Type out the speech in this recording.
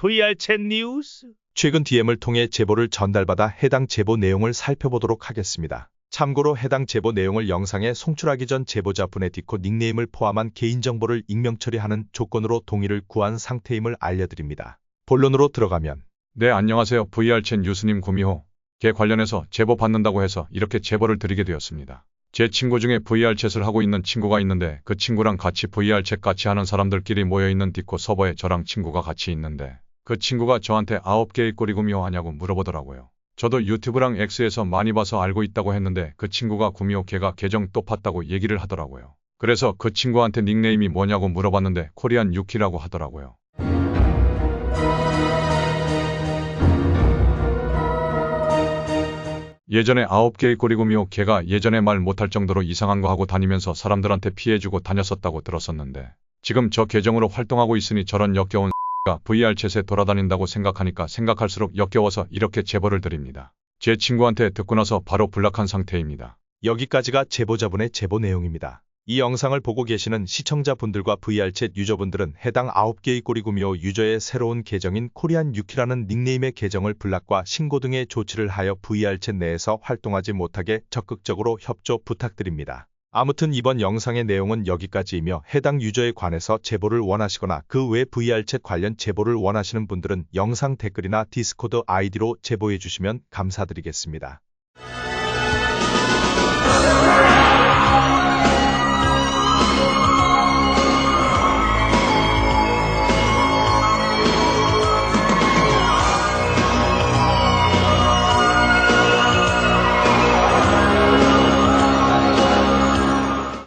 VR챗 뉴스. 최근 DM을 통해 제보를 전달받아 해당 제보 내용을 살펴보도록 하겠습니다. 참고로 해당 제보 내용을 영상에 송출하기 전 제보자분의 디코 닉네임을 포함한 개인정보를 익명 처리하는 조건으로 동의를 구한 상태임을 알려드립니다. 본론으로 들어가면 네, 안녕하세요. VR챗 뉴스님 구미호. 개 관련해서 제보 받는다고 해서 이렇게 제보를 드리게 되었습니다. 제 친구 중에 VR챗을 하고 있는 친구가 있는데 그 친구랑 같이 VR챗 같이 하는 사람들끼리 모여있는 디코 서버에 저랑 친구가 같이 있는데 그 친구가 저한테 아홉 개의 꼬리 구미호 하냐고 물어보더라고요. 저도 유튜브랑 X에서 많이 봐서 알고 있다고 했는데 그 친구가 구미호 걔가 계정 또 팠다고 얘기를 하더라고요. 그래서 그 친구한테 닉네임이 뭐냐고 물어봤는데 코리안 유키라고 하더라고요. 예전에 아홉 개의 꼬리구미호 걔가 예전에 말 못할 정도로 이상한 거 하고 다니면서 사람들한테 피해주고 다녔었다고 들었었는데 지금 저 계정으로 활동하고 있으니 저런 역겨운 가 VR챗에 돌아다닌다고 생각하니까 생각할수록 역겨워서 이렇게 제보를 드립니다. 제 친구한테 듣고 나서 바로 블락한 상태입니다. 여기까지가 제보자분의 제보 내용입니다. 이 영상을 보고 계시는 시청자분들과 VR챗 유저분들은 해당 9개의 꼬리구미호 유저의 새로운 계정인 코리안 유키라는 닉네임의 계정을 블락과 신고 등의 조치를 하여 VR챗 내에서 활동하지 못하게 적극적으로 협조 부탁드립니다. 아무튼 이번 영상의 내용은 여기까지이며 해당 유저에 관해서 제보를 원하시거나 그 외 VR챗 관련 제보를 원하시는 분들은 영상 댓글이나 디스코드 아이디로 제보해 주시면 감사드리겠습니다.